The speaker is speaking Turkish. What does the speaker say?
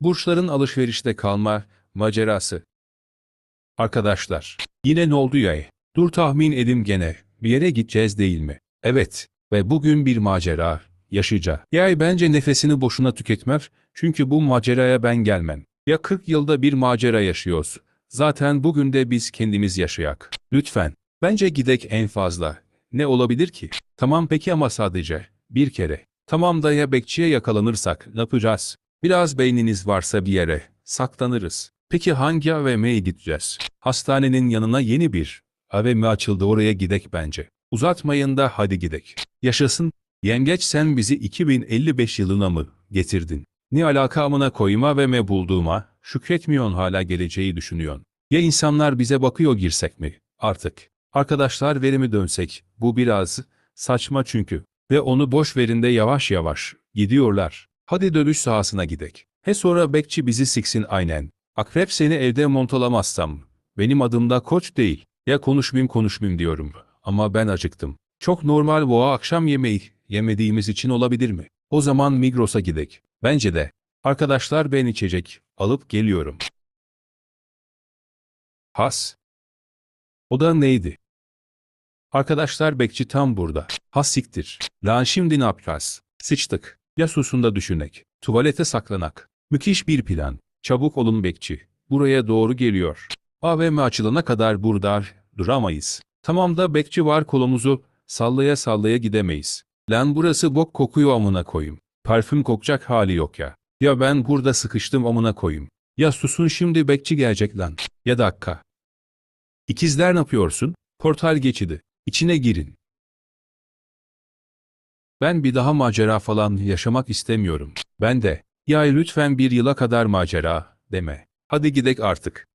Burçların alışverişte kalma macerası. Arkadaşlar, yine ne oldu ya? Dur tahmin edim gene. Bir yere gideceğiz değil mi? Evet. Ve bugün bir macera yaşayacağız. Yay bence nefesini boşuna tüketmer. Çünkü bu maceraya ben gelmem. Ya 40 yılda bir macera yaşıyoruz. Zaten bugün de biz kendimiz yaşayak. Lütfen. Bence gidek en fazla. Ne olabilir ki? Tamam peki ama sadece. Bir kere. Tamam da ya bekçiye yakalanırsak ne yapacağız? Biraz beyniniz varsa bir yere saklanırız. Peki hangi AVM'ye gideceğiz? Hastanenin yanına yeni bir AVM açıldı oraya gidek bence. Uzatmayın da hadi gidek. Yaşasın. Yengeç sen bizi 2055 yılına mı getirdin? Ne alaka amına koyma AVM bulduğuma şükretmiyorsun hala geleceği düşünüyorsun. Ya insanlar bize bakıyor girsek mi? Artık. Arkadaşlar verimi dönsek. Bu biraz saçma çünkü. Ve onu boş verin de yavaş yavaş gidiyorlar. Hadi dövüş sahasına gidek. He sonra bekçi bizi siksin aynen. Akrep seni evde montalamazsam. Benim adım da koç değil. Ya konuşmayayım konuşmayayım diyorum. Ama ben acıktım. Çok normal bu akşam yemeği yemediğimiz için olabilir mi? O zaman Migros'a gidek. Bence de. Arkadaşlar ben içecek alıp geliyorum. Has. O da neydi? Arkadaşlar bekçi tam burada. Ha siktir. Lan şimdi ne yapacağız? Sıçtık. Ya susunda düşünek. Tuvalete saklanak. Müthiş bir plan. Çabuk olun bekçi. Buraya doğru geliyor. AVM açılana kadar burada duramayız. Tamam da bekçi var kolumuzu sallaya sallaya gidemeyiz. Lan burası bok kokuyor amına koyayım. Parfüm kokacak hali yok ya. Ya ben burada sıkıştım amına koyayım. Ya susun şimdi bekçi gelecek lan. Ya dakika. İkizler ne yapıyorsun? Portal geçidi. İçine girin. Ben bir daha macera falan yaşamak istemiyorum. Ben de. Ya lütfen bir yıla kadar macera deme. Hadi gidek artık.